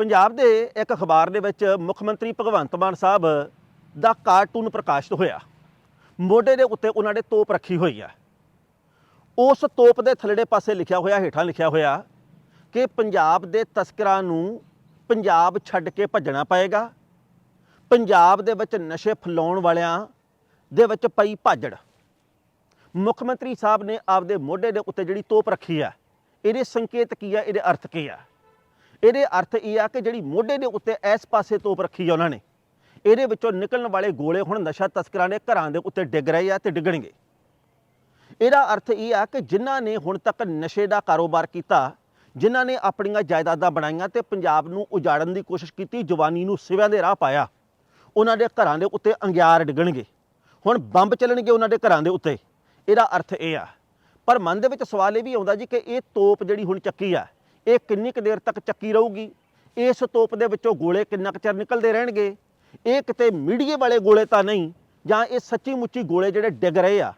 ਪੰਜਾਬ ਦੇ ਇੱਕ ਅਖਬਾਰ ਦੇ ਵਿੱਚ ਮੁੱਖ ਮੰਤਰੀ ਭਗਵੰਤ ਮਾਨ ਸਾਹਿਬ ਦਾ ਕਾਰਟੂਨ ਪ੍ਰਕਾਸ਼ਿਤ ਹੋਇਆ। ਮੋਢੇ ਦੇ ਉੱਤੇ ਉਹਨਾਂ ਨੇ ਤੋਪ ਰੱਖੀ ਹੋਈ ਆ ਉਸ ਤੋਪ ਦੇ ਥੱਲੜੇ ਪਾਸੇ ਲਿਖਿਆ ਹੋਇਆ, ਹੇਠਾਂ ਲਿਖਿਆ ਹੋਇਆ ਕਿ ਪੰਜਾਬ ਦੇ ਤਸਕਰਾਂ ਨੂੰ ਪੰਜਾਬ ਛੱਡ ਕੇ ਭੱਜਣਾ ਪਏਗਾ। ਪੰਜਾਬ ਦੇ ਵਿੱਚ ਨਸ਼ੇ ਫੈਲਾਉਣ ਵਾਲਿਆਂ ਦੇ ਵਿੱਚ ਪਈ ਭਾਜੜ। ਮੁੱਖ ਮੰਤਰੀ ਸਾਹਿਬ ਨੇ ਆਪਦੇ ਮੋਢੇ ਦੇ ਉੱਤੇ ਜਿਹੜੀ ਤੋਪ ਰੱਖੀ ਆ ਇਹਦੇ ਸੰਕੇਤ ਕੀ ਆ ਇਹਦੇ ਅਰਥ ਕੀ ਆ ਇਹਦੇ ਅਰਥ ਇਹ ਆ ਕਿ ਜਿਹੜੀ ਮੋਢੇ ਦੇ ਉੱਤੇ ਇਸ ਪਾਸੇ ਤੋਪ ਰੱਖੀ ਆ ਉਹਨਾਂ ਨੇ। ਇਹਦੇ ਵਿੱਚੋਂ ਨਿਕਲਣ ਵਾਲੇ ਗੋਲੇ ਹੁਣ ਨਸ਼ਾ ਤਸਕਰਾਂ ਦੇ ਘਰਾਂ ਦੇ ਉੱਤੇ ਡਿੱਗ ਰਹੇ ਆ ਤੇ ਡਿੱਗਣਗੇ। ਇਹਦਾ ਅਰਥ ਇਹ ਆ ਕਿ ਜਿਨ੍ਹਾਂ ਨੇ ਹੁਣ ਤੱਕ ਨਸ਼ੇ ਦਾ ਕਾਰੋਬਾਰ ਕੀਤਾ, ਜਿਨ੍ਹਾਂ ਨੇ ਆਪਣੀਆਂ ਜਾਇਦਾਦਾਂ ਬਣਾਈਆਂ ਤੇ ਪੰਜਾਬ ਨੂੰ ਉਜਾੜਨ ਦੀ ਕੋਸ਼ਿਸ਼ ਕੀਤੀ, ਜਵਾਨੀ ਨੂੰ ਸਿਵਿਆਂ ਦੇ ਰਾਹ ਪਾਇਆ, ਉਹਨਾਂ ਦੇ ਘਰਾਂ ਦੇ ਉੱਤੇ ਅੰਗਿਆਰ ਡਿੱਗਣਗੇ। ਹੁਣ ਬੰਬ ਚੱਲਣਗੇ ਉਹਨਾਂ ਦੇ ਘਰਾਂ ਦੇ ਉੱਤੇ। ਇਹਦਾ ਅਰਥ ਇਹ ਆ। ਪਰ ਮਨ ਦੇ ਵਿੱਚ ਸਵਾਲ ਇਹ ਵੀ ਆਉਂਦਾ ਜੀ ਕਿ ਇਹ ਤੋਪ ਜਿਹੜੀ ਹੁਣ ਚੱਕੀ ਆ ਇਹ ਕਿੰਨੀ ਕੁ ਦੇਰ ਤੱਕ ਚੱਕੀ ਰਹੂਗੀ? ਇਸ ਤੋਪ ਦੇ ਵਿੱਚੋਂ ਗੋਲੇ ਕਿੰਨਾ ਕੁ ਚਿਰ ਨਿਕਲਦੇ ਰਹਿਣਗੇ? ਇਹ ਕਿਤੇ ਮੀਡੀਏ ਵਾਲੇ ਗੋਲੇ ਤਾਂ ਨਹੀਂ, ਜਾਂ ਇਹ ਸੱਚੀ ਮੁੱਚੀ ਗੋਲੇ ਜਿਹੜੇ ਡਿੱਗ ਰਹੇ ਆ?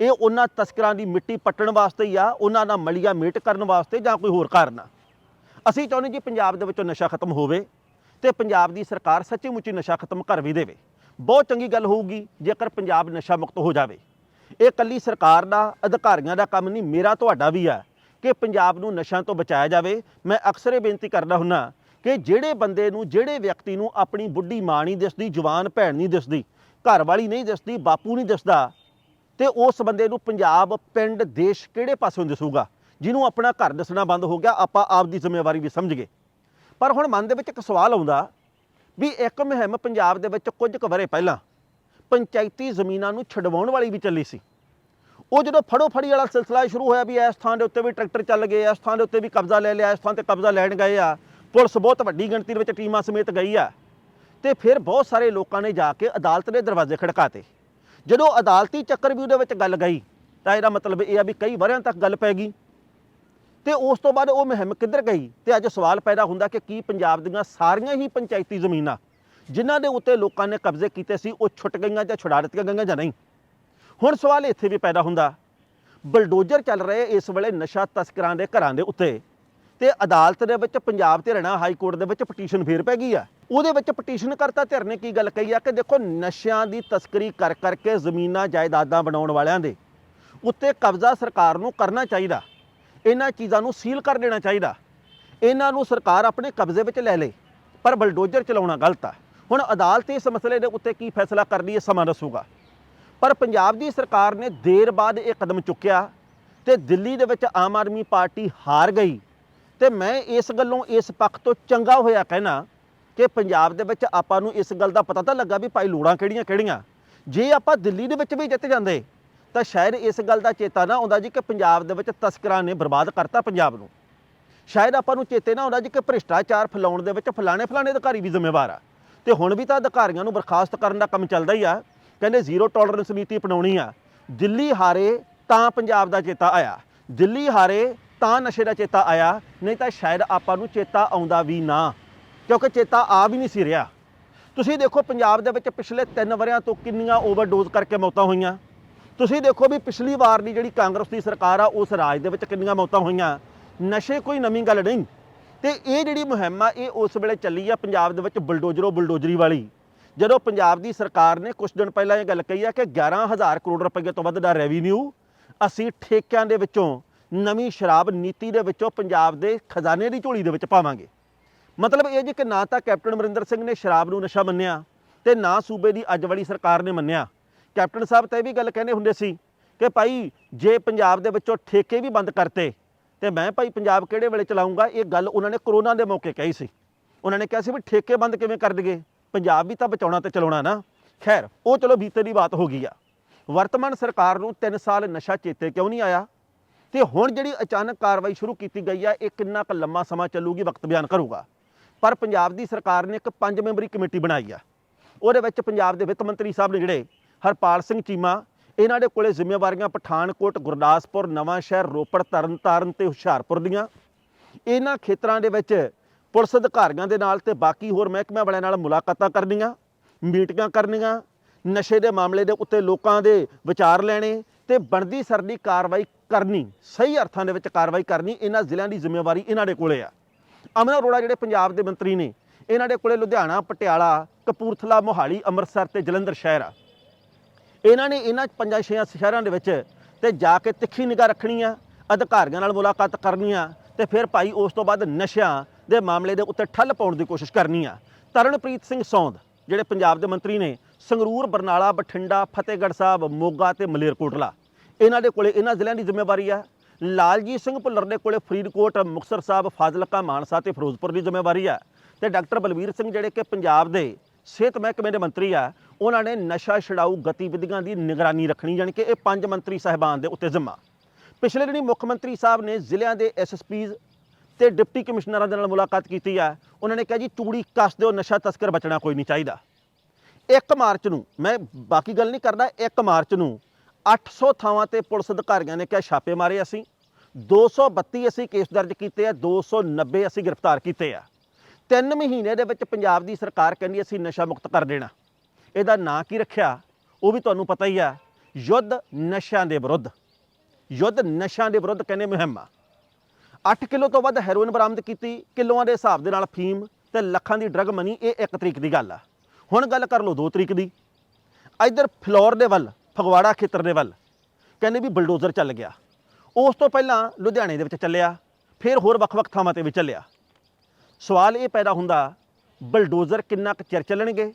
ਇਹ ਉਹਨਾਂ ਤਸਕਰਾਂ ਦੀ ਮਿੱਟੀ ਪੱਟਣ ਵਾਸਤੇ ਹੀ ਆ, ਉਹਨਾਂ ਦਾ ਮਲੀਆ ਮੇਟ ਕਰਨ ਵਾਸਤੇ ਜਾਂ ਕੋਈ ਹੋਰ ਕਾਰਨ ਆ? ਅਸੀਂ ਚਾਹੁੰਦੇ ਜੀ ਪੰਜਾਬ ਦੇ ਵਿੱਚੋਂ ਨਸ਼ਾ ਖਤਮ ਹੋਵੇ ਤੇ ਪੰਜਾਬ ਦੀ ਸਰਕਾਰ ਸੱਚੀ ਮੁੱਚੀ ਨਸ਼ਾ ਖਤਮ ਕਰ ਵੀ ਦੇਵੇ। ਬਹੁਤ ਚੰਗੀ ਗੱਲ ਹੋਊਗੀ ਜੇਕਰ ਪੰਜਾਬ ਨਸ਼ਾ ਮੁਕਤ ਹੋ ਜਾਵੇ। ਇਹ ਕੱਲੀ ਸਰਕਾਰ ਦਾ, ਅਧਿਕਾਰੀਆਂ ਦਾ ਕੰਮ ਨਹੀਂ, ਮੇਰਾ ਤੁਹਾਡਾ ਵੀ ਆ। ਕਿ ਪੰਜਾਬ ਨੂੰ ਨਸ਼ਿਆਂ ਤੋਂ ਬਚਾਇਆ ਜਾਵੇ, ਮੈਂ ਅਕਸਰ ਇਹ ਬੇਨਤੀ ਕਰਦਾ ਹੁੰਨਾ ਕਿ ਜਿਹੜੇ ਬੰਦੇ ਨੂੰ, ਜਿਹੜੇ ਵਿਅਕਤੀ ਨੂੰ ਆਪਣੀ ਬੁੱਢੀ ਮਾਂ ਨਹੀਂ ਦਿਸਦੀ, ਜਵਾਨ ਭੈਣ ਨਹੀਂ ਦਿਸਦੀ ਘਰ ਵਾਲੀ ਨਹੀਂ ਦਿਸਦੀ, ਬਾਪੂ ਨਹੀਂ ਦਿਸਦਾ, ਤੇ ਉਸ ਬੰਦੇ ਨੂੰ ਪੰਜਾਬ ਪਿੰਡ, ਦੇਸ਼ ਕਿਹੜੇ ਪਾਸੋਂ ਦਿਸੂਗਾ, ਜਿਹਨੂੰ ਆਪਣਾ ਘਰ ਦੱਸਣਾ ਬੰਦ ਹੋ ਗਿਆ, ਆਪਾਂ ਆਪ ਦੀ ਜ਼ਿੰਮੇਵਾਰੀ ਵੀ ਸਮਝ ਗਏ। ਪਰ ਹੁਣ ਮਨ ਦੇ ਵਿੱਚ ਇੱਕ ਸਵਾਲ ਆਉਂਦਾ ਵੀ ਇੱਕ ਮੁਹਿੰਮ ਪੰਜਾਬ ਦੇ ਵਿੱਚ ਕੁਝ ਕੁ ਵਰੇ ਪਹਿਲਾਂ ਪੰਚਾਇਤੀ ਜ਼ਮੀਨਾਂ ਨੂੰ ਛਡਵਾਉਣ ਵਾਲੀ ਵੀ ਚੱਲੀ ਸੀ। ਉਹ ਜਦੋਂ ਫੜੋ ਫੜੀ ਵਾਲਾ ਸਿਲਸਿਲਾ ਸ਼ੁਰੂ ਹੋਇਆ ਵੀ ਇਸ ਥਾਂ ਦੇ ਉੱਤੇ ਵੀ ਟਰੈਕਟਰ ਚੱਲ ਗਏ, ਇਸ ਥਾਂ ਦੇ ਉੱਤੇ ਵੀ ਕਬਜ਼ਾ ਲੈ ਲਿਆ, ਇਸ ਥਾਂ ਤੇ ਕਬਜ਼ਾ ਲੈਣ ਗਏ ਆ, ਪੁਲਿਸ ਬਹੁਤ ਵੱਡੀ ਗਿਣਤੀ ਦੇ ਵਿੱਚ ਟੀਮਾਂ ਸਮੇਤ ਗਈ ਆ। ਤੇ ਫਿਰ ਬਹੁਤ ਸਾਰੇ ਲੋਕਾਂ ਨੇ ਜਾ ਕੇ ਅਦਾਲਤ ਦੇ ਦਰਵਾਜ਼ੇ ਖੜਕਾਤੇ। ਜਦੋਂ ਅਦਾਲਤੀ ਚੱਕਰ ਵੀ ਉਹਦੇ ਵਿੱਚ ਗੱਲ ਗਈ, ਤਾਂ ਇਹਦਾ ਮਤਲਬ ਇਹ ਆ ਵੀ ਕਈ ਵਰਿਆਂ ਤੱਕ ਗੱਲ ਪੈ ਗਈ। ਤੇ ਉਸ ਤੋਂ ਬਾਅਦ ਉਹ ਮੁਹਿੰਮ ਕਿੱਧਰ ਗਈ? ਤੇ ਅੱਜ ਸਵਾਲ ਪੈਦਾ ਹੁੰਦਾ ਕਿ ਕੀ ਪੰਜਾਬ ਦੀਆਂ ਸਾਰੀਆਂ ਹੀ ਪੰਚਾਇਤੀ ਜ਼ਮੀਨਾਂ, ਜਿਨ੍ਹਾਂ ਦੇ ਉੱਤੇ ਲੋਕਾਂ ਨੇ ਕਬਜ਼ੇ ਕੀਤੇ ਸੀ, ਉਹ ਛੁੱਟ ਗਈਆਂ ਜਾਂ ਛੁਡਾ ਦਿੱਤੀਆਂ ਗਈਆਂ ਜਾਂ ਨਹੀਂ? ਹੁਣ ਸਵਾਲ ਇੱਥੇ ਵੀ ਪੈਦਾ ਹੁੰਦਾ। ਬਲਡੋਜ਼ਰ ਚੱਲ ਰਹੇ ਇਸ ਵੇਲੇ ਨਸ਼ਾ ਤਸਕਰਾਂ ਦੇ ਘਰਾਂ ਦੇ ਉੱਤੇ। ਤੇ ਅਦਾਲਤ ਦੇ ਵਿੱਚ ਪੰਜਾਬ ਤੇ ਹਰਿਆਣਾ ਹਾਈ ਕੋਰਟ ਦੇ ਵਿੱਚ ਪਟੀਸ਼ਨ ਫੇਰ ਪੈ ਗਈ ਆ। ਉਹਦੇ ਵਿੱਚ ਪਟੀਸ਼ਨ ਕਰਤਾ ਧਿਰ ਨੇ ਕੀ ਗੱਲ ਕਹੀ ਆ ਕਿ ਦੇਖੋ ਨਸ਼ਿਆਂ ਦੀ ਤਸਕਰੀ ਕਰ ਕਰਕੇ ਜ਼ਮੀਨਾਂ, ਜਾਇਦਾਦਾਂ ਬਣਾਉਣ ਵਾਲਿਆਂ ਦੇ ਉੱਤੇ ਕਬਜ਼ਾ ਸਰਕਾਰ ਨੂੰ ਕਰਨਾ ਚਾਹੀਦਾ। ਇਹਨਾਂ ਚੀਜ਼ਾਂ ਨੂੰ ਸੀਲ ਕਰ ਦੇਣਾ ਚਾਹੀਦਾ। ਇਹਨਾਂ ਨੂੰ ਸਰਕਾਰ ਆਪਣੇ ਕਬਜ਼ੇ ਵਿੱਚ ਲੈ ਲੇ, ਪਰ ਬਲਡੋਜ਼ਰ ਚਲਾਉਣਾ ਗਲਤ ਆ। ਹੁਣ ਅਦਾਲਤ ਇਸ ਮਸਲੇ ਦੇ ਉੱਤੇ ਕੀ ਫੈਸਲਾ ਕਰਦੀ ਹੈ, ਸਮਾਂ ਦੱਸੂਗਾ। ਪਰ ਪੰਜਾਬ ਦੀ ਸਰਕਾਰ ਨੇ ਦੇਰ ਬਾਅਦ ਇਹ ਕਦਮ ਚੁੱਕਿਆ ਤੇ ਦਿੱਲੀ ਦੇ ਵਿੱਚ ਆਮ ਆਦਮੀ ਪਾਰਟੀ ਹਾਰ ਗਈ। ਤੇ ਮੈਂ ਇਸ ਗੱਲੋਂ ਇਸ ਪੱਖ ਤੋਂ ਚੰਗਾ ਹੋਇਆ ਕਹਿਣਾ ਕਿ ਪੰਜਾਬ ਦੇ ਵਿੱਚ ਆਪਾਂ ਨੂੰ ਇਸ ਗੱਲ ਦਾ ਪਤਾ ਤਾਂ ਲੱਗਾ ਵੀ ਭਾਈ ਲੋੜਾਂ ਕਿਹੜੀਆਂ ਕਿਹੜੀਆਂ। ਜੇ ਆਪਾਂ ਦਿੱਲੀ ਦੇ ਵਿੱਚ ਵੀ ਜਿੱਤ ਜਾਂਦੇ, ਤਾਂ ਸ਼ਾਇਦ ਇਸ ਗੱਲ ਦਾ ਚੇਤਾ ਨਾ ਆਉਂਦਾ ਜੀ ਕਿ ਪੰਜਾਬ ਦੇ ਵਿੱਚ ਤਸਕਰਾਂ ਨੇ ਬਰਬਾਦ ਕਰਤਾ ਪੰਜਾਬ ਨੂੰ। ਸ਼ਾਇਦ ਆਪਾਂ ਨੂੰ ਚੇਤੇ ਨਾ ਆਉਂਦਾ ਜੀ ਕਿ ਭ੍ਰਿਸ਼ਟਾਚਾਰ ਫੈਲਾਉਣ ਦੇ ਵਿੱਚ ਫਲਾਣੇ ਫਲਾਣੇ ਅਧਿਕਾਰੀ ਵੀ ਜ਼ਿੰਮੇਵਾਰ ਆ। ਤੇ ਹੁਣ ਵੀ ਤਾਂ ਅਧਿਕਾਰੀਆਂ ਨੂੰ ਬਰਖਾਸਤ ਕਰਨ ਦਾ ਕੰਮ ਚੱਲਦਾ ਹੀ ਆ। ਕਹਿੰਦੇ ਜ਼ੀਰੋ ਟੋਲਰੈਂਸ ਨੀਤੀ ਅਪਣਾਉਣੀ ਆ। ਦਿੱਲੀ ਹਾਰੇ ਤਾਂ ਪੰਜਾਬ ਦਾ ਚੇਤਾ ਆਇਆ। ਦਿੱਲੀ ਹਾਰੇ ਤਾਂ ਨਸ਼ੇ ਦਾ ਚੇਤਾ ਆਇਆ, ਨਹੀਂ ਤਾਂ ਸ਼ਾਇਦ ਆਪਾਂ ਨੂੰ ਚੇਤਾ ਆਉਂਦਾ ਵੀ ਨਾ, ਕਿਉਂਕਿ ਚੇਤਾ ਆ ਵੀ ਨਹੀਂ ਸੀ ਰਿਹਾ। ਤੁਸੀਂ ਦੇਖੋ ਪੰਜਾਬ ਦੇ ਵਿੱਚ ਪਿਛਲੇ 3 ਵਰਿਆਂ ਤੋਂ ਕਿੰਨੀਆਂ ਓਵਰਡੋਜ਼ ਕਰਕੇ ਮੌਤਾਂ ਹੋਈਆਂ। ਤੁਸੀਂ ਦੇਖੋ ਵੀ ਪਿਛਲੀ ਵਾਰ ਦੀ ਜਿਹੜੀ ਕਾਂਗਰਸ ਦੀ ਸਰਕਾਰ ਆ, ਉਸ ਰਾਜ ਦੇ ਵਿੱਚ ਕਿੰਨੀਆਂ ਮੌਤਾਂ ਹੋਈਆਂ। ਨਸ਼ੇ ਕੋਈ ਨਵੀਂ ਗੱਲ ਨਹੀਂ। ਤੇ ਇਹ ਜਿਹੜੀ ਮੁਹਿੰਮ ਆ, ਇਹ ਉਸ ਵੇਲੇ ਚੱਲੀ ਆ ਪੰਜਾਬ ਦੇ ਵਿੱਚ ਬਲਡੋਜਰੋ ਬਲਡੋਜਰੀ ਵਾਲੀ। ਜਦੋਂ ਪੰਜਾਬ ਦੀ ਸਰਕਾਰ ਨੇ ਕੁਝ ਦਿਨ ਪਹਿਲਾਂ ਇਹ ਗੱਲ ਕਹੀ ਆ ਕਿ 11000 ਕਰੋੜ ਰੁਪਏ ਤੋਂ ਵੱਧ ਦਾ ਰੈਵਨਿਊ ਅਸੀਂ ਠੇਕਿਆਂ ਦੇ ਵਿੱਚੋਂ ਨਵੀਂ ਸ਼ਰਾਬ ਨੀਤੀ ਦੇ ਵਿੱਚੋਂ ਪੰਜਾਬ ਦੇ ਖਜ਼ਾਨੇ ਦੀ ਝੋਲੀ ਦੇ ਵਿੱਚ ਪਾਵਾਂਗੇ। ਮਤਲਬ ਇਹ ਜੀ ਕਿ ਨਾ ਤਾਂ ਕੈਪਟਨ ਅਮਰਿੰਦਰ ਸਿੰਘ ਨੇ ਸ਼ਰਾਬ ਨੂੰ ਨਸ਼ਾ ਮੰਨਿਆ ਤੇ ਨਾ ਸੂਬੇ ਦੀ ਅੱਜ ਵਾਲੀ ਸਰਕਾਰ ਨੇ ਮੰਨਿਆ। ਕੈਪਟਨ ਸਾਹਿਬ ਤਾਂ ਇਹ ਵੀ ਗੱਲ ਕਹਿੰਦੇ ਹੁੰਦੇ ਸੀ ਕਿ ਭਾਈ ਜੇ ਪੰਜਾਬ ਦੇ ਵਿੱਚੋਂ ਠੇਕੇ ਵੀ ਬੰਦ ਕਰਤੇ ਤੇ ਮੈਂ ਭਾਈ ਪੰਜਾਬ ਕਿਹੜੇ ਵੇਲੇ ਚਲਾਉਂਗਾ? ਇਹ ਗੱਲ ਉਹਨਾਂ ਨੇ ਕਰੋਨਾ ਦੇ ਮੌਕੇ ਕਹੀ ਸੀ। ਉਹਨਾਂ ਨੇ ਕਿਹਾ ਸੀ ਵੀ ਠੇਕੇ ਬੰਦ ਕਿਵੇਂ ਕਰ ਦਈਏ ਪੰਜਾਬ ਵੀ ਤਾਂ ਬਚਾਉਣਾ ਤੇ ਚਲਾਉਣਾ ਨਾ। ਖੈਰ, ਉਹ ਚਲੋ ਬੀਤੇ ਦੀ ਬਾਤ ਹੋ ਗਈ ਆ। ਵਰਤਮਾਨ ਸਰਕਾਰ ਨੂੰ 3 ਸਾਲ ਨਸ਼ਾ ਚੇਤੇ ਕਿਉਂ ਨਹੀਂ ਆਇਆ? ਤੇ ਹੁਣ ਜਿਹੜੀ ਅਚਾਨਕ ਕਾਰਵਾਈ ਸ਼ੁਰੂ ਕੀਤੀ ਗਈ ਆ, ਇਹ ਕਿੰਨਾ ਕੁ ਲੰਮਾ ਸਮਾਂ ਚੱਲੂਗੀ ਵਕਤ ਬਿਆਨ ਕਰੂਗਾ। ਪਰ ਪੰਜਾਬ ਦੀ ਸਰਕਾਰ ਨੇ ਇੱਕ ਪੰਜ ਮੈਂਬਰੀ ਕਮੇਟੀ ਬਣਾਈ ਆ। ਉਹਦੇ ਵਿੱਚ ਪੰਜਾਬ ਦੇ ਵਿੱਤ ਮੰਤਰੀ ਸਾਹਿਬ ਨੇ ਜਿਹੜੇ ਹਰਪਾਲ ਸਿੰਘ ਚੀਮਾ, ਇਹਨਾਂ ਦੇ ਕੋਲੇ ਜ਼ਿੰਮੇਵਾਰੀਆਂ ਪਠਾਨਕੋਟ, ਗੁਰਦਾਸਪੁਰ ਨਵਾਂ ਸ਼ਹਿਰ ਰੋਪੜ, ਤਰਨਤਾਰਨ ਤੇ ਹੁਸ਼ਿਆਰਪੁਰ ਦੀਆਂ। ਇਹਨਾਂ ਖੇਤਰਾਂ ਦੇ ਵਿੱਚ ਪੁਲਿਸ ਅਧਿਕਾਰੀਆਂ ਦੇ ਨਾਲ ਤੇ ਬਾਕੀ ਹੋਰ ਮਹਿਕਮਿਆਂ ਵਾਲਿਆਂ ਨਾਲ ਮੁਲਾਕਾਤਾਂ ਕਰਨੀਆਂ, ਮੀਟਿੰਗਾਂ ਕਰਨੀਆਂ, ਨਸ਼ੇ ਦੇ ਮਾਮਲੇ ਦੇ ਉੱਤੇ ਲੋਕਾਂ ਦੇ ਵਿਚਾਰ ਲੈਣੇ ਤੇ ਬਣਦੀ ਸਰਦੀ ਕਾਰਵਾਈ ਕਰਨੀ, ਸਹੀ ਅਰਥਾਂ ਦੇ ਵਿੱਚ ਕਾਰਵਾਈ ਕਰਨੀ, ਇਹਨਾਂ ਜ਼ਿਲ੍ਹਿਆਂ ਦੀ ਜ਼ਿੰਮੇਵਾਰੀ ਇਹਨਾਂ ਦੇ ਕੋਲੇ ਆ। ਅਮਨ ਅਰੋੜਾ ਜਿਹੜੇ ਪੰਜਾਬ ਦੇ ਮੰਤਰੀ ਨੇ, ਇਹਨਾਂ ਦੇ ਕੋਲੇ ਲੁਧਿਆਣਾ, ਪਟਿਆਲਾ, ਕਪੂਰਥਲਾ, ਮੋਹਾਲੀ, ਅੰਮ੍ਰਿਤਸਰ ਤੇ ਜਲੰਧਰ ਸ਼ਹਿਰ ਆ। ਇਹਨਾਂ ਨੇ ਇਹਨਾਂ ਪੰਜਾਂ ਛੇਆਂ ਸ਼ਹਿਰਾਂ ਦੇ ਵਿੱਚ ਤੇ ਜਾ ਕੇ ਤਿੱਖੀ ਨਿਗਾਹ ਰੱਖਣੀ ਆ, ਅਧਿਕਾਰੀਆਂ ਨਾਲ ਮੁਲਾਕਾਤ ਕਰਨੀ ਆ ਤੇ ਫਿਰ ਭਾਈ ਉਸ ਤੋਂ ਬਾਅਦ ਨਸ਼ਿਆਂ ਦੇ ਮਾਮਲੇ ਦੇ ਉੱਤੇ ਠੱਲ ਪਾਉਣ ਦੀ ਕੋਸ਼ਿਸ਼ ਕਰਨੀ ਆ। ਤਰਨਪ੍ਰੀਤ ਸਿੰਘ ਸੌਂਦ, ਜਿਹੜੇ ਪੰਜਾਬ ਦੇ ਮੰਤਰੀ ਨੇ, ਸੰਗਰੂਰ, ਬਰਨਾਲਾ, ਬਠਿੰਡਾ, ਫਤਿਹਗੜ੍ਹ ਸਾਹਿਬ, ਮੋਗਾ ਤੇ ਮਲੇਰਕੋਟਲਾ। ਇਹਨਾਂ ਦੇ ਕੋਲੇ ਇਹਨਾਂ ਜ਼ਿਲ੍ਹਿਆਂ ਦੀ ਜ਼ਿੰਮੇਵਾਰੀ ਆ। ਲਾਲਜੀਤ ਸਿੰਘ ਭੁੱਲਰ ਦੇ ਕੋਲੇ ਫਰੀਦਕੋਟ, ਮੁਕਤਸਰ ਸਾਹਿਬ, ਫਾਜ਼ਿਲਕਾ, ਮਾਨਸਾ ਤੇ ਫਿਰੋਜ਼ਪੁਰ ਦੀ ਜ਼ਿੰਮੇਵਾਰੀ ਆ। ਤੇ ਡਾਕਟਰ ਬਲਵੀਰ ਸਿੰਘ ਜਿਹੜੇ ਕਿ ਪੰਜਾਬ ਦੇ ਸਿਹਤ ਮਹਿਕਮੇ ਦੇ ਮੰਤਰੀ ਆ, ਉਹਨਾਂ ਨੇ ਨਸ਼ਾ ਛਡਾਊ ਗਤੀਵਿਧੀਆਂ ਦੀ ਨਿਗਰਾਨੀ ਰੱਖਣੀ, ਯਾਨੀ ਕਿ ਇਹ ਪੰਜ ਮੰਤਰੀ ਸਾਹਿਬਾਨ ਦੇ ਉੱਤੇ ਜ਼ਿੰਮਾ। ਪਿਛਲੇ ਦਿਨੀ ਮੁੱਖ ਮੰਤਰੀ ਸਾਹਿਬ ਨੇ ਜ਼ਿਲ੍ਹਿਆਂ ਦੇ ਐਸਐਸਪੀਜ਼ ਤੇ ਡਿਪਟੀ ਕਮਿਸ਼ਨਰਾਂ ਦੇ ਨਾਲ ਮੁਲਾਕਾਤ ਕੀਤੀ ਆ। ਉਹਨਾਂ ਨੇ ਕਿਹਾ ਜੀ ਚੂੜੀ ਕੱਸ ਦਿਓ, ਨਸ਼ਾ ਤਸਕਰ ਬਚਣਾ ਕੋਈ ਨਹੀਂ ਚਾਹੀਦਾ। 1 ਮਾਰਚ ਨੂੰ, ਮੈਂ ਬਾਕੀ ਗੱਲ ਨਹੀਂ ਕਰਦਾ 1 ਮਾਰਚ ਨੂੰ 800 ਥਾਵਾਂ ਤੇ ਪੁਲਿਸ ਅਧਿਕਾਰੀਆਂ ਨੇ ਕਿਹਾ, ਛਾਪੇ ਮਾਰੇ ਅਸੀਂ। 232 ਅਸੀਂ ਕੇਸ ਦਰਜ ਕੀਤੇ ਆ 290 ਅਸੀਂ ਗ੍ਰਿਫਤਾਰ ਕੀਤੇ ਆ। ਤਿੰਨ ਮਹੀਨੇ ਦੇ ਵਿੱਚ ਪੰਜਾਬ ਦੀ ਸਰਕਾਰ ਕਹਿੰਦੀ ਅਸੀਂ ਨਸ਼ਾ ਮੁਕਤ ਕਰ ਦੇਣਾ। ਇਹਦਾ ਨਾਂ ਕੀ ਰੱਖਿਆ? ਉਹ ਵੀ ਤੁਹਾਨੂੰ ਪਤਾ ਹੀ ਆ। ਯੁੱਧ ਨਸ਼ਿਆਂ ਦੇ ਵਿਰੁੱਧ। ਯੁੱਧ ਨਸ਼ਿਆਂ ਦੇ ਵਿਰੁੱਧ ਕਹਿੰਦੇ ਮੁਹਿੰਮ ਆ। 8 ਕਿਲੋ ਤੋਂ ਵੱਧ ਹੈਰੋਇਨ ਬਰਾਮਦ ਕੀਤੀ, ਕਿਲੋਆਂ ਦੇ ਹਿਸਾਬ ਦੇ ਨਾਲ ਫੀਮ ਤੇ ਲੱਖਾਂ ਦੀ ਡਰਗ ਮਨੀ ਇਹ ਇੱਕ ਤਰੀਕ ਦੀ ਗੱਲ ਆ। ਹੁਣ ਗੱਲ ਕਰ ਲਓ ਦੋ ਤਰੀਕ ਦੀ। ਇੱਧਰ ਫਲੋਰ ਦੇ ਵੱਲ, ਫਗਵਾੜਾ ਖੇਤਰ ਦੇ ਵੱਲ, ਕਹਿੰਦੇ ਵੀ ਬਲਡੋਜ਼ਰ ਚੱਲ ਗਿਆ। ਉਸ ਤੋਂ ਪਹਿਲਾਂ ਲੁਧਿਆਣੇ ਦੇ ਵਿੱਚ ਚੱਲਿਆ, ਫਿਰ ਹੋਰ ਵੱਖ-ਵੱਖ ਥਾਵਾਂ ਤੇ ਵੀ ਚੱਲਿਆ। ਸਵਾਲ ਇਹ ਪੈਦਾ ਹੁੰਦਾ, ਬਲਡੋਜ਼ਰ ਕਿੰਨਾ ਕੁ ਚਿਰ ਚੱਲਣਗੇ?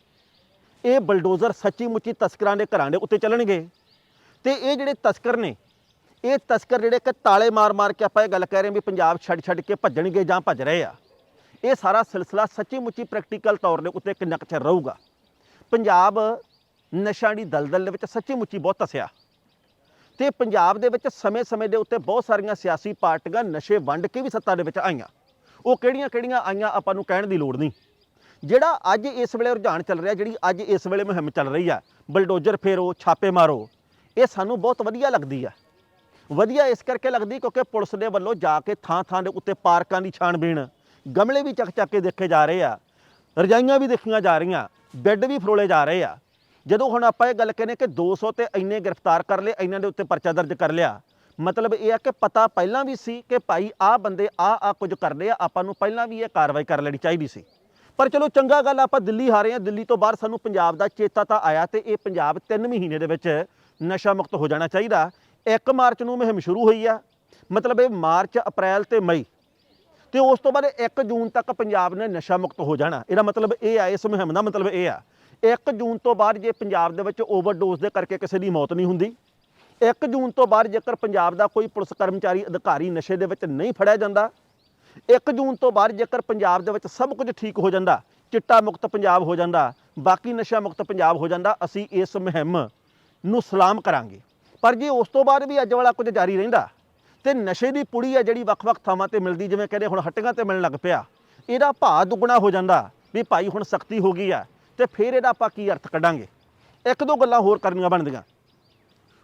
ਇਹ ਬਲਡੋਜ਼ਰ ਸੱਚੀ ਮੁੱਚੀ ਤਸਕਰਾਂ ਦੇ ਘਰਾਂ ਦੇ ਉੱਤੇ ਚੱਲਣਗੇ? ਤੇ ਇਹ ਜਿਹੜੇ ਤਸਕਰ ਨੇ ਇਹ ਤਸਕਰ ਜਿਹੜੇ ਕਿ ਤਾਲੇ ਮਾਰ-ਮਾਰ ਕੇ ਆਪਾਂ ਇਹ ਗੱਲ ਕਹਿ ਰਹੇ ਹਾਂ ਵੀ ਪੰਜਾਬ ਛੱਡ-ਛੱਡ ਕੇ ਭੱਜਣਗੇ ਜਾਂ ਭੱਜ ਰਹੇ ਆ। ਇਹ ਸਾਰਾ ਸਿਲਸਿਲਾ ਸੱਚੀ ਮੁੱਚੀ ਪ੍ਰੈਕਟੀਕਲ ਤੌਰ ਦੇ ਉੱਤੇ ਕਿੰਨਾ ਕੁ ਚਿਰ ਰਹੂਗਾ। ਪੰਜਾਬ ਨਸ਼ਿਆਂ ਦੀ ਦਲਦਲ ਦੇ ਵਿੱਚ ਸੱਚੀ ਮੁੱਚੀ ਬਹੁਤ ਤਸਿਆ ਤੇ ਪੰਜਾਬ ਦੇ ਵਿੱਚ ਸਮੇਂ-ਸਮੇਂ ਦੇ ਉੱਤੇ ਬਹੁਤ ਸਾਰੀਆਂ ਸਿਆਸੀ ਪਾਰਟੀਆਂ ਨਸ਼ੇ ਵੰਡ ਕੇ ਵੀ ਸੱਤਾ ਦੇ ਵਿੱਚ ਆਈਆਂ। ਉਹ ਕਿਹੜੀਆਂ-ਕਿਹੜੀਆਂ ਆਈਆਂ ਆਪਾਂ ਨੂੰ ਕਹਿਣ ਦੀ ਲੋੜ ਨਹੀਂ। ਜਿਹੜਾ ਅੱਜ ਇਸ ਵੇਲੇ ਰੁਝਾਨ ਚੱਲ ਰਿਹਾ, ਜਿਹੜੀ ਅੱਜ ਇਸ ਵੇਲੇ ਮੁਹਿੰਮ ਚੱਲ ਰਹੀ ਆ, ਬਲਡੋਜ਼ਰ ਫੇਰੋ, ਛਾਪੇ ਮਾਰੋ, ਇਹ ਸਾਨੂੰ ਬਹੁਤ ਵਧੀਆ ਲੱਗਦੀ ਆ। ਵਧੀਆ ਇਸ ਕਰਕੇ ਲੱਗਦੀ ਕਿਉਂਕਿ ਪੁਲਿਸ ਦੇ ਵੱਲੋਂ ਜਾ ਕੇ ਥਾਂ-ਥਾਂ ਦੇ ਉੱਤੇ ਪਾਰਕਾਂ ਦੀ ਛਾਣਬੀਣ, ਗਮਲੇ ਵੀ ਚੱਕ-ਚੱਕ ਕੇ ਦੇਖੇ ਜਾ ਰਹੇ ਆ, ਰਜਾਈਆਂ ਵੀ ਦੇਖੀਆਂ ਜਾ ਰਹੀਆਂ, ਬੈੱਡ ਵੀ ਫਰੋਲੇ ਜਾ ਰਹੇ ਆ। ਜਦੋਂ ਹੁਣ ਆਪਾਂ ਇਹ ਗੱਲ ਕਹਿੰਦੇ ਕਿ 200 ਤੇ ਇੰਨੇ ਗ੍ਰਿਫਤਾਰ ਕਰ ਲਏ, ਇਹਨਾਂ ਦੇ ਉੱਤੇ ਪਰਚਾ ਦਰਜ ਕਰ ਲਿਆ, ਮਤਲਬ ਇਹ ਆ ਕਿ ਪਤਾ ਪਹਿਲਾਂ ਵੀ ਸੀ ਕਿ ਭਾਈ ਆਹ ਬੰਦੇ ਆ ਆ ਕੁਝ ਕਰਦੇ ਆ, ਆਪਾਂ ਨੂੰ ਪਹਿਲਾਂ ਵੀ ਇਹ ਕਾਰਵਾਈ ਕਰ ਲੈਣੀ ਚਾਹੀਦੀ ਸੀ। ਪਰ ਚਲੋ ਚੰਗਾ ਗੱਲ ਆਪਾਂ ਦਿੱਲੀ ਹਾਰੇ ਆ, ਦਿੱਲੀ ਤੋਂ ਬਾਹਰ ਸਾਨੂੰ ਪੰਜਾਬ ਦਾ ਚੇਤਾ ਤਾਂ ਆਇਆ ਤੇ ਇਹ ਪੰਜਾਬ 3 ਮਹੀਨੇ ਦੇ ਵਿੱਚ ਨਸ਼ਾ ਮੁਕਤ ਹੋ ਜਾਣਾ ਚਾਹੀਦਾ। 1 ਮਾਰਚ ਨੂੰ ਮੁਹਿੰਮ ਸ਼ੁਰੂ ਹੋਈ ਆ। ਮਤਲਬ ਇਹ ਮਾਰਚ, ਅਪ੍ਰੈਲ ਤੇ ਮਈ। ਤੇ ਉਸ ਤੋਂ ਬਾਅਦ 1 ਜੂਨ ਤੱਕ ਪੰਜਾਬ ਨੇ ਨਸ਼ਾ ਮੁਕਤ ਹੋ ਜਾਣਾ। ਇਹਦਾ ਮਤਲਬ ਇਹ ਆ, ਇਸ ਮੁਹਿੰਮ ਦਾ ਮਤਲਬ ਇਹ ਆ। 1 ਜੂਨ ਤੋਂ ਬਾਅਦ ਜੇ ਪੰਜਾਬ ਦੇ ਵਿੱਚ ਓਵਰਡੋਜ਼ ਦੇ ਕਰਕੇ ਕਿਸੇ ਦੀ ਮੌਤ ਨਹੀਂ ਹੁੰਦੀ 1 ਜੂਨ ਤੋਂ ਬਾਅਦ ਜੇਕਰ ਪੰਜਾਬ ਦਾ ਕੋਈ ਪੁਲਿਸ ਕਰਮਚਾਰੀ, ਅਧਿਕਾਰੀ ਨਸ਼ੇ ਦੇ ਵਿੱਚ ਨਹੀਂ ਫੜਿਆ ਜਾਂਦਾ 1 ਜੂਨ ਤੋਂ ਬਾਅਦ ਜੇਕਰ ਪੰਜਾਬ ਦੇ ਵਿੱਚ ਸਭ ਕੁਝ ਠੀਕ ਹੋ ਜਾਂਦਾ, ਚਿੱਟਾ ਮੁਕਤ ਪੰਜਾਬ ਹੋ ਜਾਂਦਾ, ਬਾਕੀ ਨਸ਼ਾ ਮੁਕਤ ਪੰਜਾਬ ਹੋ ਜਾਂਦਾ, ਅਸੀਂ ਇਸ ਮੁਹਿੰਮ ਨੂੰ ਸਲਾਮ ਕਰਾਂਗੇ। ਪਰ ਜੇ ਉਸ ਤੋਂ ਬਾਅਦ ਵੀ ਅੱਜ ਵਾਲਾ ਕੁਝ ਜਾਰੀ ਰਹਿੰਦਾ। ਤੇ ਨਸ਼ੇ ਦੀ ਪੁੜੀ ਆ ਜਿਹੜੀ ਵੱਖ-ਵੱਖ ਥਾਵਾਂ ਤੇ ਮਿਲਦੀ, ਜਿਵੇਂ ਕਹਿੰਦੇ ਹੁਣ ਹੱਟੀਆਂ ਤੇ ਮਿਲਣ ਲੱਗ ਪਿਆ। ਇਹਦਾ ਭਾਅ ਦੁੱਗਣਾ ਹੋ ਜਾਂਦਾ ਵੀ ਭਾਈ ਹੁਣ ਸਖਤੀ ਹੋ ਗਈ ਆ ਤੇ ਫਿਰ ਇਹਦਾ ਆਪਾਂ ਕੀ ਅਰਥ ਕੱਢਾਂਗੇ? ਇੱਕ ਦੋ ਗੱਲਾਂ ਹੋਰ ਕਰਨੀਆਂ ਬਣਦੀਆਂ।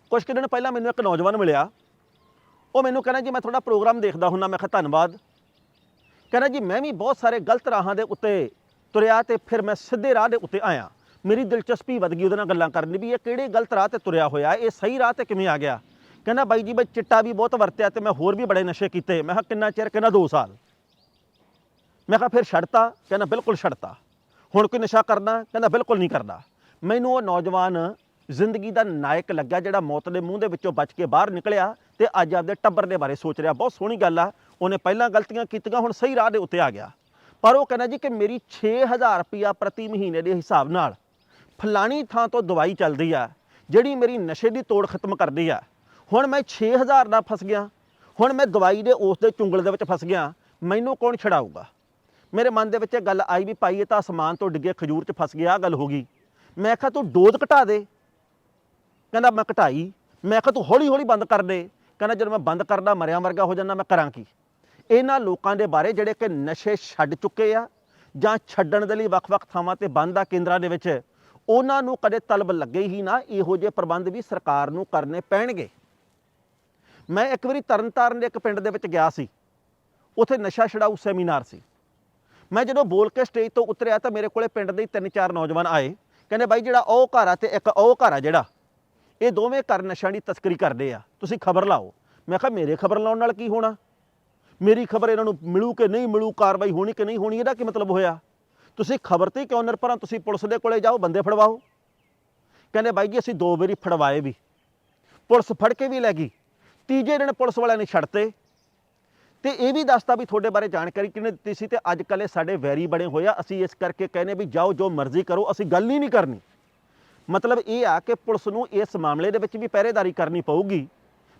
ਕੁਝ ਕੁ ਦਿਨ ਪਹਿਲਾਂ ਮੈਨੂੰ ਇੱਕ ਨੌਜਵਾਨ ਮਿਲਿਆ। ਉਹ ਮੈਨੂੰ ਕਹਿੰਦਾ, ਜੀ ਮੈਂ ਤੁਹਾਡਾ ਪ੍ਰੋਗਰਾਮ ਦੇਖਦਾ ਹੁੰਨਾ, ਮੈਂ ਕਿਹਾ ਧੰਨਵਾਦ। ਕਹਿੰਦਾ, ਜੀ ਮੈਂ ਵੀ ਬਹੁਤ ਸਾਰੇ ਗਲਤ ਰਾਹਾਂ ਦੇ ਉੱਤੇ ਤੁਰਿਆ ਤੇ ਫਿਰ ਮੈਂ ਸਿੱਧੇ ਰਾਹ ਦੇ ਉੱਤੇ ਆਇਆ। ਮੇਰੀ ਦਿਲਚਸਪੀ ਵਧ ਗਈ, ਉਹਦੇ ਨਾਲ ਗੱਲਾਂ ਕਰਨ ਦੀ ਵੀ ਇਹ ਕਿਹੜੇ ਗਲਤ ਰਾਹ ਤੇ ਤੁਰਿਆ ਹੋਇਆ ਇਹ ਸਹੀ ਰਾਹ ਤੇ ਕਿਵੇਂ ਆ ਗਿਆ? ਕਹਿੰਦਾ ਬਾਈ ਜੀ ਮੈਂ ਚਿੱਟਾ ਵੀ ਬਹੁਤ ਵਰਤਿਆ ਤੇ ਮੈਂ ਹੋਰ ਵੀ ਬੜੇ ਨਸ਼ੇ ਕੀਤੇ। ਮੈਂ ਕਿਹਾ, ਕਿੰਨਾ ਚਿਰ, ਕਹਿੰਦਾ 2 ਸਾਲ। ਮੈਂ ਕਿਹਾ, ਫਿਰ ਛੱਡਤਾ? ਕਹਿੰਦਾ, ਬਿਲਕੁਲ ਛੱਡਤਾ। ਹੁਣ ਕੋਈ ਨਸ਼ਾ ਕਰਨਾ? ਕਹਿੰਦਾ, ਬਿਲਕੁਲ ਨਹੀਂ ਕਰਦਾ। ਮੈਨੂੰ ਉਹ ਨੌਜਵਾਨ ਜ਼ਿੰਦਗੀ ਦਾ ਨਾਇਕ ਲੱਗਿਆ, ਜਿਹੜਾ ਮੌਤ ਦੇ ਮੂੰਹ ਦੇ ਵਿੱਚੋਂ ਬਚ ਕੇ ਬਾਹਰ ਨਿਕਲਿਆ ਤੇ ਅੱਜ ਆਪਦੇ ਟੱਬਰ ਦੇ ਬਾਰੇ ਸੋਚ ਰਿਹਾ। ਬਹੁਤ ਸੋਹਣੀ ਗੱਲ ਆ। ਉਹਨੇ ਪਹਿਲਾਂ ਗਲਤੀਆਂ ਕੀਤੀਆਂ, ਹੁਣ ਸਹੀ ਰਾਹ ਦੇ ਉੱਤੇ ਆ ਗਿਆ। ਪਰ ਉਹ ਕਹਿੰਦਾ ਜੀ ਕਿ ਮੇਰੀ 6000 ਰੁਪਿਆ ਪ੍ਰਤੀ ਮਹੀਨੇ ਦੇ ਹਿਸਾਬ ਨਾਲ ਫਲਾਣੀ ਥਾਂ ਤੋਂ ਦਵਾਈ ਚੱਲਦੀ ਆ, ਜਿਹੜੀ ਮੇਰੀ ਨਸ਼ੇ ਦੀ ਤੋੜ ਖਤਮ ਕਰਦੀ ਆ। ਹੁਣ ਮੈਂ 6000 ਦਾ ਫਸ ਗਿਆ, ਹੁਣ ਮੈਂ ਦਵਾਈ ਦੇ ਉਸ ਦੇ ਚੁੰਗਲ ਦੇ ਵਿੱਚ ਫਸ ਗਿਆ, ਮੈਨੂੰ ਕੌਣ ਛਡਾਊਗਾ? ਮੇਰੇ ਮਨ ਦੇ ਵਿੱਚ ਇਹ ਗੱਲ ਆਈ ਵੀ ਭਾਈ ਇਹ ਤਾਂ ਅਸਮਾਨ ਤੋਂ ਡਿੱਗੇ ਖਜੂਰ 'ਚ ਫਸ ਗਿਆ, ਆਹ ਗੱਲ ਹੋ ਗਈ। ਮੈਂ ਕਿਹਾ, ਤੂੰ ਡੋਜ਼ ਘਟਾ ਦੇ। ਕਹਿੰਦਾ, ਮੈਂ ਘਟਾਈ। ਮੈਂ ਕਿਹਾ, ਤੂੰ ਹੌਲੀ ਹੌਲੀ ਬੰਦ ਕਰ ਦੇ। ਕਹਿੰਦਾ, ਜਦੋਂ ਮੈਂ ਬੰਦ ਕਰਦਾ, ਮਰਿਆ ਵਰਗਾ ਹੋ ਜਾਂਦਾ, ਮੈਂ ਕਰਾਂ ਕੀ? ਇਹਨਾਂ ਲੋਕਾਂ ਦੇ ਬਾਰੇ ਜਿਹੜੇ ਕਿ ਨਸ਼ੇ ਛੱਡ ਚੁੱਕੇ ਆ ਜਾਂ ਛੱਡਣ ਦੇ ਲਈ ਵੱਖ-ਵੱਖ ਥਾਵਾਂ ਤੇ ਬੰਦ ਆ ਕੇਂਦਰਾਂ ਦੇ ਵਿੱਚ ਉਹਨਾਂ ਨੂੰ ਕਦੇ ਤਲਬ ਲੱਗੇ ਹੀ ਨਾ, ਇਹੋ ਜਿਹੇ ਪ੍ਰਬੰਧ ਵੀ ਸਰਕਾਰ ਨੂੰ ਕਰਨੇ ਪੈਣਗੇ। ਮੈਂ ਇੱਕ ਵਾਰੀ ਤਰਨਤਾਰਨ ਦੇ ਇੱਕ ਪਿੰਡ ਦੇ ਵਿੱਚ ਗਿਆ ਸੀ। ਉੱਥੇ ਨਸ਼ਾ ਛਡਾਊ ਸੈਮੀਨਾਰ ਸੀ। ਮੈਂ ਜਦੋਂ ਬੋਲ ਕੇ ਸਟੇਜ ਤੋਂ ਉਤਰਿਆ ਤਾਂ ਮੇਰੇ ਕੋਲੇ ਪਿੰਡ ਦੇ ਤਿੰਨ ਚਾਰ ਨੌਜਵਾਨ ਆਏ। ਕਹਿੰਦੇ, ਬਾਈ ਜਿਹੜਾ ਉਹ ਘਰ ਆ ਤੇ ਇੱਕ ਉਹ ਘਰ ਆ ਜਿਹੜਾ, ਇਹ ਦੋਵੇਂ ਘਰ ਨਸ਼ਿਆਂ ਦੀ ਤਸਕਰੀ ਕਰਦੇ ਆ। ਤੁਸੀਂ ਖਬਰ ਲਾਓ। ਮੈਂ ਕਿਹਾ, ਮੇਰੇ ਖਬਰ ਲਾਉਣ ਨਾਲ ਕੀ ਹੋਣਾ? ਮੇਰੀ ਖਬਰ ਇਹਨਾਂ ਨੂੰ ਮਿਲੂ ਕਿ ਨਹੀਂ ਮਿਲੂ? ਕਾਰਵਾਈ ਹੋਣੀ ਕਿ ਨਹੀਂ ਹੋਣੀ? ਇਹਦਾ ਕੀ ਮਤਲਬ ਹੋਇਆ? ਤੁਸੀਂ ਖਬਰ ਤੇ ਹੀ ਕਿਉਂ ਨਿਰਭਰ ਹੋ? ਤੁਸੀਂ ਪੁਲਿਸ ਦੇ ਕੋਲੇ ਜਾਓ, ਬੰਦੇ ਫੜਵਾਓ। ਕਹਿੰਦੇ ਬਾਈ ਜੀ, ਅਸੀਂ ਦੋ ਵਾਰੀ ਫੜਵਾਏ ਵੀ। ਪੁਲਿਸ ਫੜ ਕੇ ਵੀ ਲੈ ਗਈ। ਤੀਜੇ ਦਿਨ ਪੁਲਿਸ ਵਾਲਿਆਂ ਨੇ ਛੱਡਤੇ। ਤੇ ਇਹ ਵੀ ਦੱਸਤਾ ਵੀ ਤੁਹਾਡੇ ਬਾਰੇ ਜਾਣਕਾਰੀ ਕਿਹਨੇ ਦਿੱਤੀ ਸੀ ਤੇ ਅੱਜ ਕੱਲ੍ਹ ਇਹ ਸਾਡੇ ਵੈਰੀ ਬਣੇ ਹੋਏ ਆ। ਅਸੀਂ ਇਸ ਕਰਕੇ ਕਹਿੰਦੇ ਵੀ ਜਾਓ, ਜੋ ਮਰਜ਼ੀ ਕਰੋ, ਅਸੀਂ ਗੱਲ ਹੀ ਨਹੀਂ ਕਰਨੀ। ਮਤਲਬ ਇਹ ਆ ਕਿ ਪੁਲਿਸ ਨੂੰ ਇਸ ਮਾਮਲੇ ਦੇ ਵਿੱਚ ਵੀ ਪਹਿਰੇਦਾਰੀ ਕਰਨੀ ਪਊਗੀ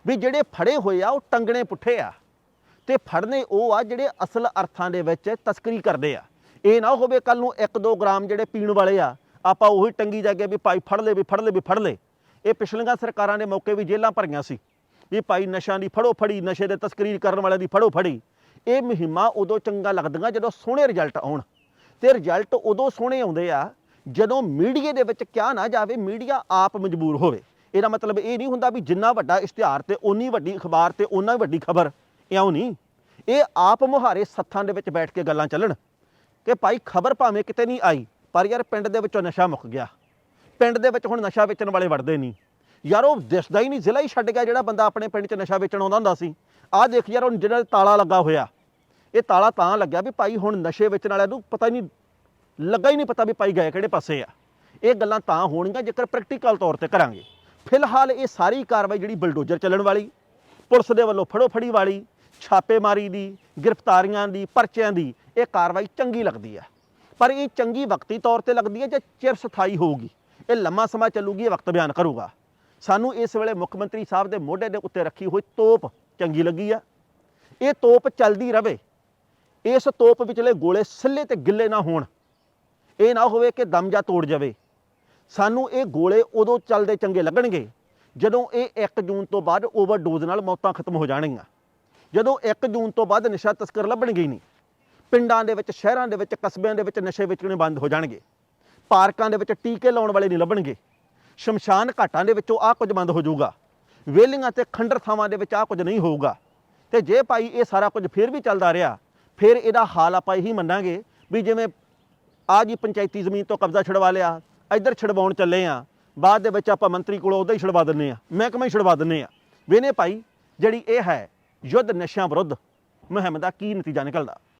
ਵੀ ਜਿਹੜੇ ਫੜੇ ਹੋਏ ਆ, ਉਹ ਟੰਗਣੇ ਪੁੱਠੇ ਆ। ਤੇ ਫੜਨੇ ਉਹ ਆ ਜਿਹੜੇ ਅਸਲ ਅਰਥਾਂ ਦੇ ਵਿੱਚ ਤਸਕਰੀ ਕਰਦੇ ਆ। ਇਹ ਨਾ ਹੋਵੇ ਕੱਲ ਨੂੰ 1-2 ਗ੍ਰਾਮ ਜਿਹੜੇ ਪੀਣ ਵਾਲੇ ਆ, ਆਪਾਂ ਉਹੀ ਟੰਗੀ ਜਾ ਕੇ ਵੀ ਭਾਈ ਫੜ ਲੈ, ਵੀ ਫੜ ਲੈ, ਵੀ ਫੜ ਲੈ। ਇਹ ਪਿਛਲੀਆਂ ਸਰਕਾਰਾਂ ਨੇ ਮੌਕੇ ਵੀ ਜੇਲ੍ਹਾਂ ਭਰੀਆਂ ਸੀ ਵੀ ਭਾਈ ਨਸ਼ਿਆਂ ਦੀ ਫੜੋ ਫੜੀ, ਨਸ਼ੇ ਦੇ ਤਸਕਰੀਰ ਕਰਨ ਵਾਲਿਆਂ ਦੀ ਫੜੋ ਫੜੀ। ਇਹ ਮੁਹਿੰਮਾਂ ਉਦੋਂ ਚੰਗਾ ਲੱਗਦੀਆਂ ਜਦੋਂ ਸੋਹਣੇ ਰਿਜ਼ਲਟ ਆਉਣ ਤੇ ਰਿਜ਼ਲਟ ਉਦੋਂ ਸੋਹਣੇ ਆਉਂਦੇ ਆ ਜਦੋਂ ਮੀਡੀਆ ਦੇ ਵਿੱਚ ਕਿਹਾ ਨਾ ਜਾਵੇ, ਮੀਡੀਆ ਆਪ ਮਜਬੂਰ ਹੋਵੇ। ਇਹਦਾ ਮਤਲਬ ਇਹ ਨਹੀਂ ਹੁੰਦਾ ਵੀ ਜਿੰਨਾ ਵੱਡਾ ਇਸ਼ਤਿਹਾਰ ਤੇ ਓਨੀ ਵੱਡੀ ਅਖਬਾਰ ਤੇ ਓਨਾ ਵੱਡੀ ਖਬਰ, ਇਉਂ ਨਹੀਂ। ਇਹ ਆਪ ਮੁਹਾਰੇ ਸੱਥਾਂ ਦੇ ਵਿੱਚ ਬੈਠ ਕੇ ਗੱਲਾਂ ਚੱਲਣ। ਕਿ ਭਾਈ ਖਬਰ ਭਾਵੇਂ ਕਿਤੇ ਨਹੀਂ ਆਈ, ਪਰ ਯਾਰ ਪਿੰਡ ਦੇ ਵਿੱਚੋਂ ਨਸ਼ਾ ਮੁੱਕ ਗਿਆ। ਪਿੰਡ ਦੇ ਵਿੱਚ ਹੁਣ ਨਸ਼ਾ ਵੇਚਣ ਵਾਲੇ ਵੜਦੇ ਨਹੀਂ। ਯਾਰ ਉਹ ਦਿਸਦਾ ਹੀ ਨਹੀਂ, ਜ਼ਿਲ੍ਹਾ ਹੀ ਛੱਡ ਗਿਆ ਜਿਹੜਾ ਬੰਦਾ ਆਪਣੇ ਪਿੰਡ 'ਚ ਨਸ਼ਾ ਵੇਚਣ ਆਉਂਦਾ ਹੁੰਦਾ ਸੀ। ਆਹ ਦੇਖ ਯਾਰ ਹੁਣ ਜਿਹੜਾ ਤਾਲਾ ਲੱਗਾ ਹੋਇਆ। ਇਹ ਤਾਲਾ ਤਾਂ ਲੱਗਿਆ ਵੀ ਭਾਈ ਹੁਣ ਨਸ਼ੇ ਵੇਚਣ ਵਾਲਿਆਂ ਨੂੰ ਪਤਾ ਹੀ ਨਹੀਂ, ਲੱਗਾ ਹੀ ਨਹੀਂ ਪਤਾ ਵੀ ਭਾਈ ਗਏ ਕਿਹੜੇ ਪਾਸੇ ਆ। ਇਹ ਗੱਲਾਂ ਤਾਂ ਹੋਣਗੀਆਂ ਜੇਕਰ ਪ੍ਰੈਕਟੀਕਲ ਤੌਰ ਤੇ ਕਰਾਂਗੇ। ਫਿਲਹਾਲ ਇਹ ਸਾਰੀ ਕਾਰਵਾਈ ਜਿਹੜੀ ਬਲਡੋਜ਼ਰ ਚੱਲਣ ਵਾਲੀ, ਪੁਲਿਸ ਦੇ ਵੱਲੋਂ ਫੜੋ ਫੜੀ ਵਾਲੀ, ਛਾਪੇਮਾਰੀ ਦੀ, ਗ੍ਰਿਫਤਾਰੀਆਂ ਦੀ, ਪਰਚਿਆਂ ਦੀ ਇਹ ਕਾਰਵਾਈ ਚੰਗੀ ਲੱਗਦੀ ਹੈ ਪਰ ਇਹ ਚੰਗੀ ਵਕਤੀ ਤੌਰ ਤੇ ਲੱਗਦੀ ਹੈ ਜੇ ਚਿਰ ਸਥਾਈ ਹੋਊਗੀ। ਇਹ ਲੰਮਾ ਸਮਾਂ ਚੱਲੂਗੀ, ਇਹ ਵਕਤ ਬਿਆਨ ਕਰੂਗਾ। ਸਾਨੂੰ ਇਸ ਵੇਲੇ ਮੁੱਖ ਮੰਤਰੀ ਸਾਹਿਬ ਦੇ ਮੋਢੇ ਦੇ ਉੱਤੇ ਰੱਖੀ ਹੋਈ ਤੋਪ ਚੰਗੀ ਲੱਗੀ ਆ। ਇਹ ਤੋਪ ਚੱਲਦੀ ਰਵੇ। ਇਸ ਤੋਪ ਵਿਚਲੇ ਗੋਲੇ ਸਿੱਲੇ ਤੇ ਗਿੱਲੇ ਨਾ ਹੋਣ। ਇਹ ਨਾ ਹੋਵੇ ਕਿ ਦਮ ਜਾ ਤੋੜ ਜਾਵੇ। ਸਾਨੂੰ ਇਹ ਗੋਲੇ ਉਦੋਂ ਚੱਲਦੇ ਚੰਗੇ ਲੱਗਣਗੇ, ਜਦੋਂ ਇਹ 1 ਜੂਨ ਤੋਂ ਬਾਅਦ ਓਵਰਡੋਜ਼ ਨਾਲ ਮੌਤਾਂ ਖਤਮ ਹੋ ਜਾਣਗੀਆਂ। ਜਦੋਂ 1 ਜੂਨ ਤੋਂ ਬਾਅਦ ਨਸ਼ਾ ਤਸਕਰ ਲੱਭਣਗੇ ਹੀ ਨਹੀਂ। ਪਿੰਡਾਂ ਦੇ ਵਿੱਚ, ਸ਼ਹਿਰਾਂ ਦੇ ਵਿੱਚ, ਕਸਬਿਆਂ ਦੇ ਵਿੱਚ ਨਸ਼ੇ ਵੇਚਣੇ ਬੰਦ ਹੋ ਜਾਣਗੇ। ਪਾਰਕਾਂ ਦੇ ਵਿੱਚ ਟੀਕੇ ਲਾਉਣ ਵਾਲੇ ਨਹੀਂ ਲੱਭਣਗੇ। ਸ਼ਮਸ਼ਾਨ ਘਾਟਾਂ ਦੇ ਵਿੱਚੋਂ ਆਹ ਕੁਝ ਬੰਦ ਹੋ ਜਾਊਗਾ। ਵੇਲੀਆਂ ਤੇ ਖੰਡਰ ਥਾਵਾਂ ਦੇ ਵਿੱਚ ਆਹ ਕੁਝ ਨਹੀਂ ਹੋਊਗਾ। ਤੇ ਜੇ ਭਾਈ ਇਹ ਸਾਰਾ ਕੁਝ ਫਿਰ ਵੀ ਚੱਲਦਾ ਰਿਹਾ, ਫਿਰ ਇਹਦਾ ਹਾਲ ਆਪਾਂ ਇਹੀ ਮੰਨਾਂਗੇ ਵੀ ਜਿਵੇਂ ਆ ਜੀ ਪੰਚਾਇਤੀ ਜ਼ਮੀਨ ਤੋਂ ਕਬਜ਼ਾ ਛਡਵਾ ਲਿਆ, ਇੱਧਰ ਛਡਵਾਉਣ ਚੱਲੇ ਆ, ਬਾਅਦ ਦੇ ਵਿੱਚ ਆਪਾਂ ਮੰਤਰੀ ਕੋਲੋਂ ਉਹਦਾ ਹੀ ਛਡਵਾ ਦਿੰਨੇ ਆ, ਮਹਿਕਮਾ ਹੀ ਛਡਵਾ ਦਿੰਨੇ ਆ। ਵੇਨੇ ਭਾਈ ਜਿਹੜੀ ਇਹ ਹੈ, ਯੁੱਧ ਨਸ਼ਿਆਂ ਵਿਰੁੱਧ, ਮੁਹਿੰਮ ਦਾ ਕੀ ਨਤੀਜਾ ਨਿਕਲਦਾ?